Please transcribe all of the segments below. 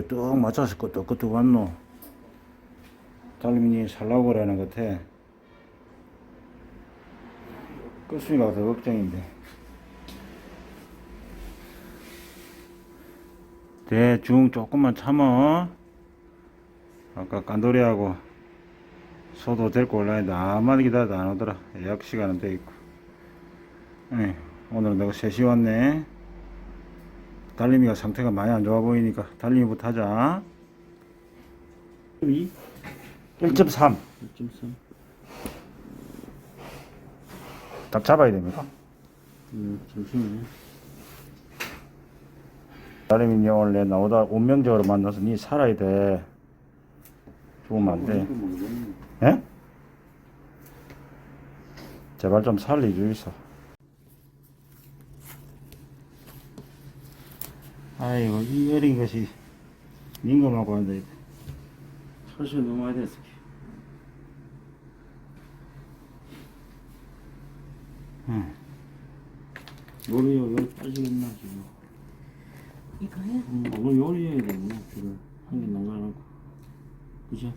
엉덩이를 뚝 맞춰서 끄떡끄떡 왔노. 달리민이 살라고 그러는 것 같아. 끝순이가 더 걱정인데. 대중 조금만 참어. 아까 깐돌이하고 소도 데리고 올라는데 아무리 기다려도 안 오더라. 예약 시간은 돼 있고. 예, 오늘은 내가 3시 왔네. 달림이가 상태가 많이 안 좋아 보이니까 달림이부터 하자. 2? 1.3. 1.3. 딱 잡아야 됩니까? 음, 잠시만요. 달림이 원래 나오다 운명적으로 만나서 니 살아야 돼. 죽으면 안 돼. 이거 모르겠네. 예? 제발 좀 살려주이소. 아이고, 이 어린 것이 민감하고 한다. 철수 너무 많이 됐어. 응. 요리, 요리 빠지겠나, 지금. 이거요? 음, 오늘 요리해야 되겠네, 줄을. 한개 남가놓고. 그죠?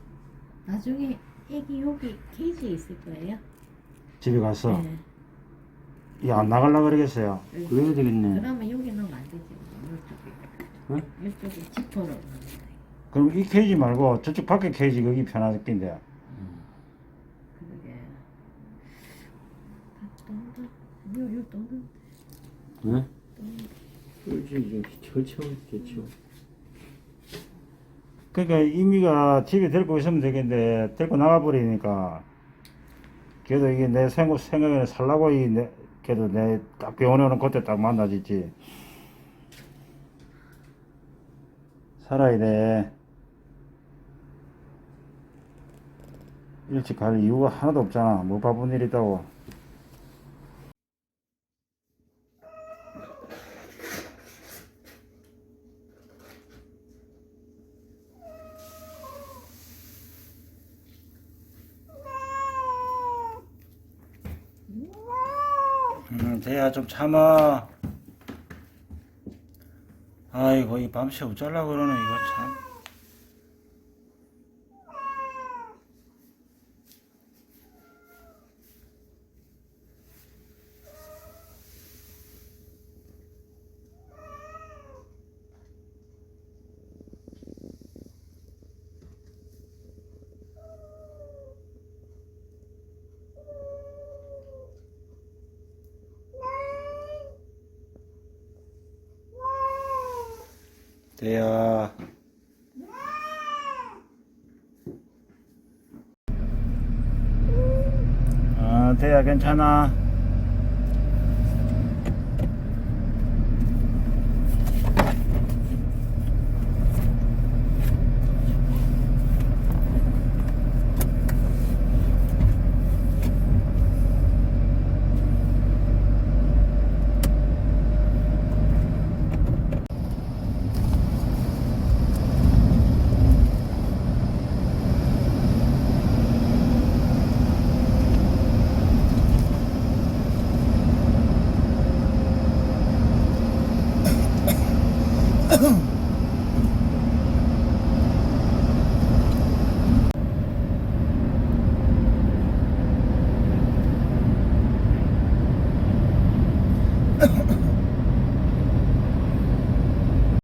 나중에 애기 여기 케이지에 있을 거예요? 집에 가서, 네. 이안 나갈라 그러겠어요. 그래야 되겠네. 그러면 여기 넣으면 안 되지. 이쪽에. 응? 이쪽에 지퍼로 넣으면 돼. 그럼 이 케이지 말고 저쪽 밖에 케이지 거기 편하겠긴데. 그러게. 아. 요, 요. 네? 그렇지, 이제. 그러니까 이미가 집에 데리고 있으면 되겠는데 데리고 나가버리니까 그래도 이게 내 생각, 생각에는 살라고 이 내, 그래도 내 딱 병원에 오는 그때 딱 만나지지. 살아야 돼. 일찍 갈 이유가 하나도 없잖아. 뭐 바쁜 일 있다고 음, 대야 좀 참아. 아이고 이 밤새 어쩌려고 그러네 이거 참. 대야. 아, 대야 괜찮아.